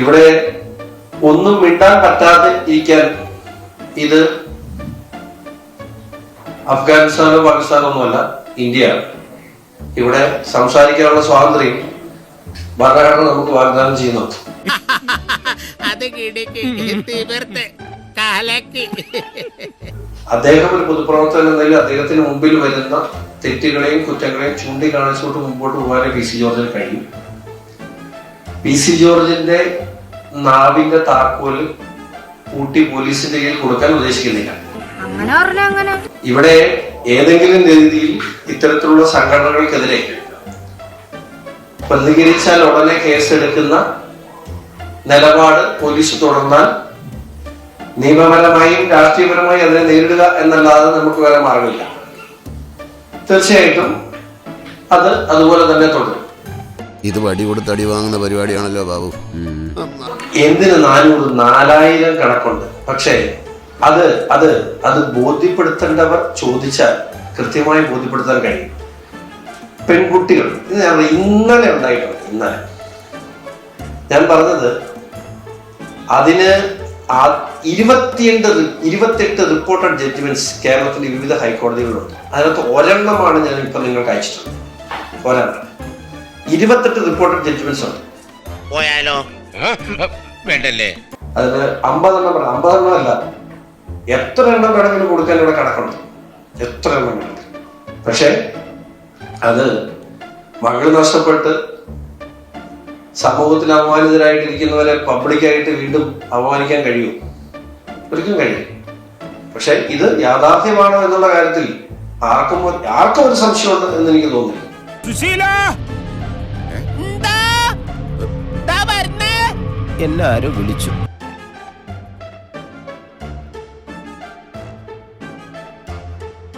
ഇവിടെ ഒന്നും മിണ്ടാൻ പറ്റാതെ ഇരിക്കാൻ ഇത് അഫ്ഗാനിസ്ഥാനോ പാകിസ്ഥാനോ ഒന്നുമല്ല ഇന്ത്യയാണ്. ഇവിടെ സംസാരിക്കാനുള്ള സ്വാതന്ത്ര്യം ഭരണഘടന നമുക്ക് വാഗ്ദാനം ചെയ്യുന്നു. അദ്ദേഹം ഒരു പൊതുപ്രവർത്തകൻ എന്നതിൽ അദ്ദേഹത്തിന് മുമ്പിൽ വരുന്ന തെറ്റുകളെയും കുറ്റങ്ങളെയും ചൂണ്ടിക്കാണിച്ചുകൊണ്ട് മുമ്പോട്ട് പോകാനേ പി സി ജോർജിന് കഴിയും. പി സി ജോർജിന്റെ നാവിന്റെ താക്കോൽ ഊട്ടി പോലീസിന്റെ കയ്യിൽ കൊടുക്കാൻ ഉദ്ദേശിക്കുന്നില്ല. ഇവിടെ ഏതെങ്കിലും രീതിയിൽ ഇത്തരത്തിലുള്ള സംഘടനകൾക്കെതിരെ പ്രതികരിച്ചാൽ ഉടനെ കേസെടുക്കുന്ന നിലപാട് പോലീസ് തുടർന്നാൽ നിയമപരമായും രാഷ്ട്രീയപരമായും അതിനെ നേരിടുക എന്നല്ലാതെ നമുക്ക് വേറെ മാർഗമില്ല. തീർച്ചയായിട്ടും അത് അതുപോലെ തന്നെ തുടരും. ഇത് വടി കൊടുത്ത് അടി വാങ്ങുന്ന പരിപാടിയാണല്ലോ ബാബു. എന്തിന് നാനൂറ് നാലായിരം കണക്കുണ്ട്? പക്ഷേ അത് അത് അത് ബോധ്യപ്പെടുത്തേണ്ടവർ ചോദിച്ചാൽ കൃത്യമായി ബോധ്യപ്പെടുത്താൻ കഴിയും. പെൺകുട്ടികൾ ഇന്നലെ ഉണ്ടായിട്ടുണ്ട് ഇന്നലെ. ഞാൻ പറഞ്ഞത് അതിന് ഇരുപത്തിയെട്ട് ഇരുപത്തെട്ട് റിപ്പോർട്ടഡ് ജഡ്ജ്മെന്റ്സ് കേരളത്തിലെ വിവിധ ഹൈക്കോടതികളുണ്ട് അതിനകത്ത് ഒരെണ്ണമാണ് ഞാൻ ഇപ്പൊ നിങ്ങൾക്ക് അയച്ചിട്ടുള്ളത്. ഒരെണ്ണം. ഇരുപത്തെട്ട് റിപ്പോർട്ടഡ് ജഡ്ജ്മെന്റ്സ് ഉണ്ട്. പോയാലോ? വേണ്ടല്ലേ? അതിന് അമ്പതെണ്ണം വേണം. അമ്പതെണ്ണം അല്ല എത്ര എണ്ണം വേണമെങ്കിലും കൊടുക്കാൻ ഇവിടെ കണക്കുണ്ട്. എത്ര എണ്ണം വേണമെങ്കിലും പക്ഷെ അത് മകൾ നഷ്ടപ്പെട്ട് സമൂഹത്തിൽ അപമാനിതരായിട്ടിരിക്കുന്നവരെ പബ്ലിക്കായിട്ട് വീണ്ടും അപമാനിക്കാൻ കഴിയും. ഒരിക്കലും കഴിയും പക്ഷെ ഇത് യാഥാർത്ഥ്യമാണോ എന്നുള്ള കാര്യത്തിൽ ആർക്കും ആർക്കും ഒരു സംശയമുണ്ട് എന്ന് എനിക്ക് തോന്നുന്നില്ല. ദാ വിളിച്ചു.